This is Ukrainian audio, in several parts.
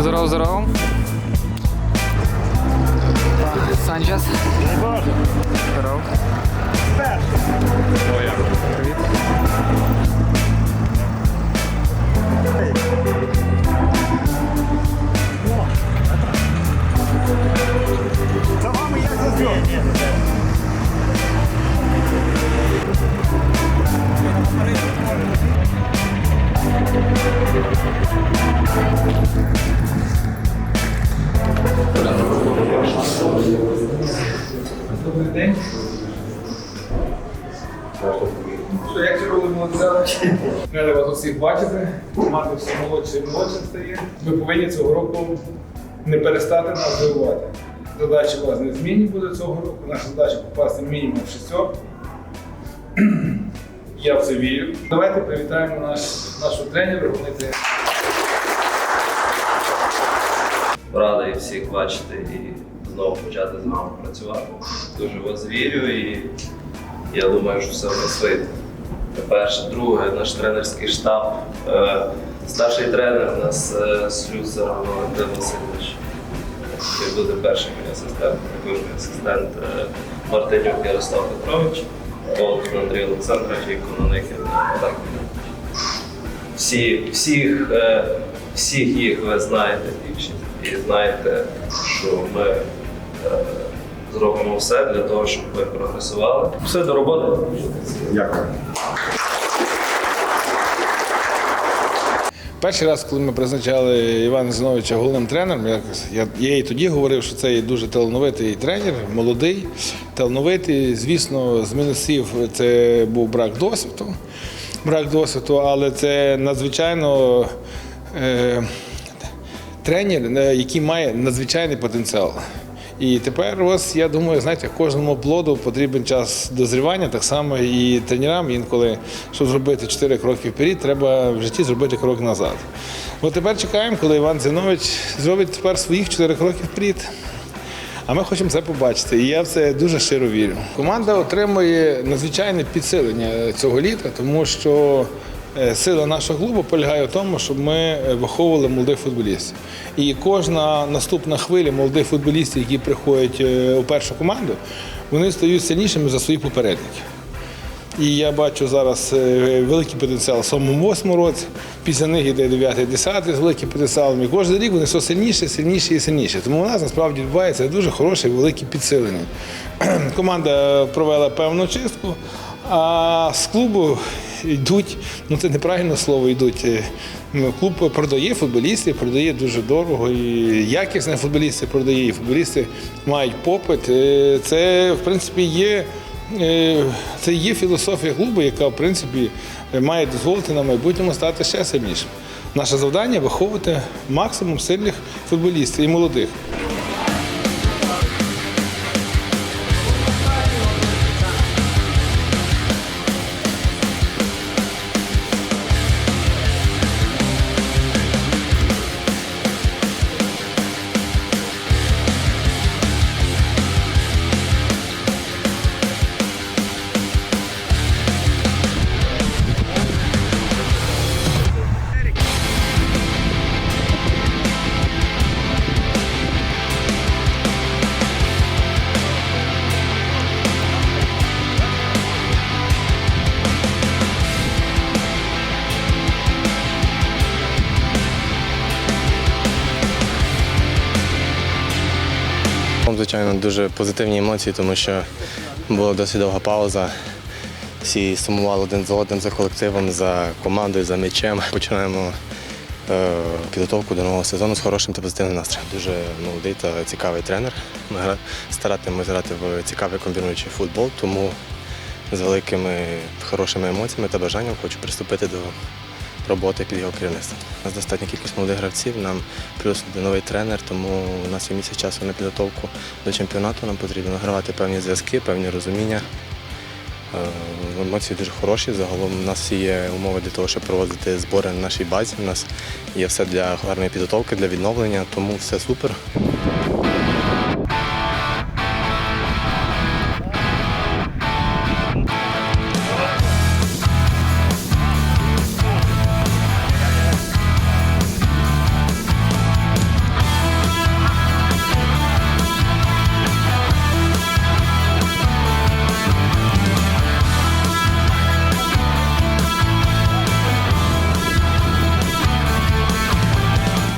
Здорово, здорово. Санчес. Здорово. Привіт. Рада вас усіх бачити. Команда все молодше і молодше стає. Ми повинні цього року не перестати нас здивувати. Задачі у вас не змінні буде цього року. Наша задача попасти мінімум в шістьох. Я в це вірю. Давайте привітаємо наш, нашого тренера. Вони це радий всіх бачити і знову почати з вами працювати. Дуже вас вірю і я думаю, що все в нас вийде. Перше, друге, наш тренерський штаб, е, старший тренер у нас е, Слюсар Валентин Васильович. Він буде перший мій асистент, також мій асистент е, Мартинюк Ярослав Петрович, Волкін Андрій Олександрович і Кононикін. Всі, всіх, всіх їх ви знаєте більшість і знаєте, що ми зробимо все для того, щоб ви прогресували. Все до роботи. Дякую. Перший раз, коли ми призначали Івана Зіновича головним тренером, я, я, я і тоді говорив, що це дуже талановитий тренер, молодий, талановитий. Звісно, з мінусів це був брак досвіду, брак досвіду, але це надзвичайно е, тренер, е, який має надзвичайний потенціал. І тепер ось я думаю, знаєте, кожному плоду потрібен час дозрівання, так само і тренерам інколи, щоб зробити 4 кроки вперед, треба в житті зробити крок назад. От тепер чекаємо, коли Іван Зінович зробить тепер своїх 4 кроки вперед. А ми хочемо це побачити, і я в це дуже щиро вірю. Команда отримує надзвичайне підсилення цього літа, тому що сила нашого клубу полягає в тому, щоб ми е, виховували молодих футболістів. І кожна наступна хвиля молодих футболістів, які приходять е, у першу команду, вони стають сильнішими за своїх попередників. І я бачу зараз е, великий потенціал в самому восьмому році. Після них йде 9 10 з великим потенціалом. І кожен рік вони все сильніше, сильніше і сильніше. Тому у нас насправді відбувається дуже хороше велике підсилення. Команда провела певну чистку, а з клубу йдуть, ну це неправильне слово, йдуть. е, ну, Клуб продає футболістів, продає дуже дорого, і якісні футболісти продає, і футболісти мають попит. Е, Це, в принципі, є. Е, Це є філософія клубу, яка в принципі має дозволити на майбутньому стати ще сильнішим. Наше завдання виховувати максимум сильних футболістів і молодих. Звичайно, дуже позитивні емоції, тому що була досить довга пауза. Всі сумували один за одним, за колективом, за командою, за м'ячем. Починаємо е, підготовку до нового сезону з хорошим та позитивним настроєм. Дуже молодий та цікавий тренер. Ми гра- старатимемось грати в цікавий комбінуючий футбол, тому з великими хорошими емоціями та бажанням хочу приступити до роботи під його керівництвом. У нас достатня кількість молодих гравців, нам плюс новий тренер, тому у нас є місяць часу на підготовку до чемпіонату. Нам потрібно награвати певні зв'язки, певні розуміння. Е, Емоції дуже хороші. Загалом у нас є умови для того, щоб проводити збори на нашій базі. У нас є все для гарної підготовки, для відновлення, тому все супер.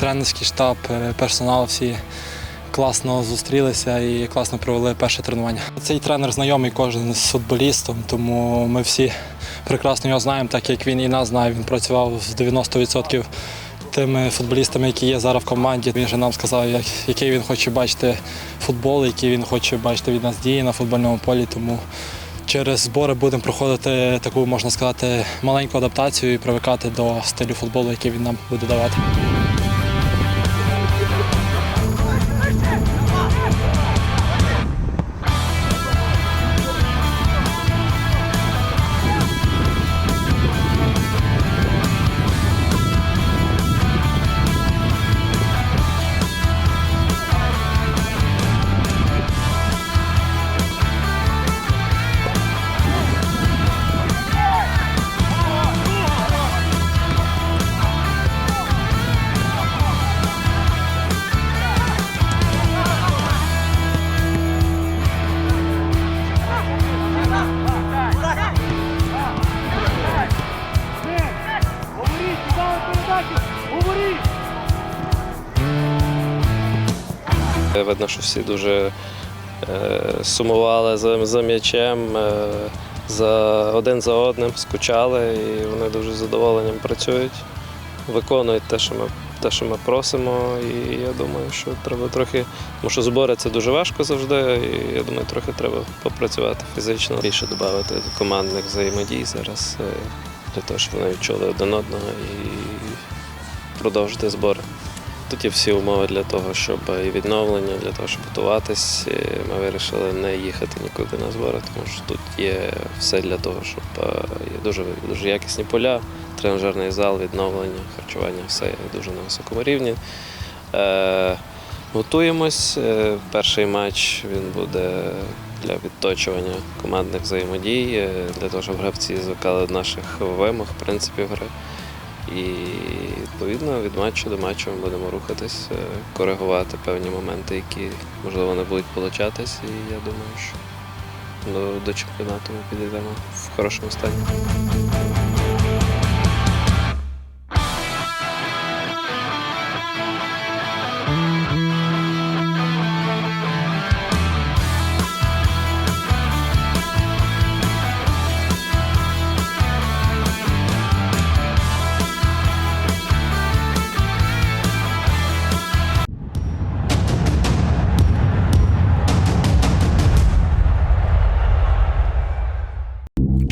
Тренерський штаб, е, персонал всі класно зустрілися і класно провели перше тренування. Цей тренер знайомий кожен з футболістом, тому ми всі прекрасно його знаємо, так як він і нас знає. Він працював з 90% тими футболістами, які є зараз в команді. Він же нам сказав, як- який він хоче бачити футбол, який він хоче бачити від нас дії на футбольному полі. Тому через збори будемо проходити таку, можна сказати, маленьку адаптацію і привикати до стилю футболу, який він нам буде давати. Видно, що всі дуже е, сумували за, за м'ячем, е, за один за одним, скучали, і вони дуже з задоволенням працюють, виконують те, що ми, те, що ми просимо. І я думаю, що треба трохи, тому що збори це дуже важко завжди. І я думаю, трохи треба попрацювати фізично, більше додати командних взаємодій зараз е, для того, щоб вони відчули один одного і продовжити збори. Тут є всі умови для того, щоб і відновлення, для того, щоб готуватись. Ми вирішили не їхати нікуди на збори, тому що тут є все для того, щоб е, є дуже, дуже якісні поля, тренажерний зал, відновлення, харчування, все дуже на високому рівні. Е, готуємось. Е, Перший матч він буде для відточування командних взаємодій, для того, щоб гравці звикали до наших вимог, принципів гри. І відповідно від матчу до матчу ми будемо рухатись, е, коригувати певні моменти, які можливо не будуть получатись. І я думаю, що до, до чемпіонату ми підійдемо в хорошому стані.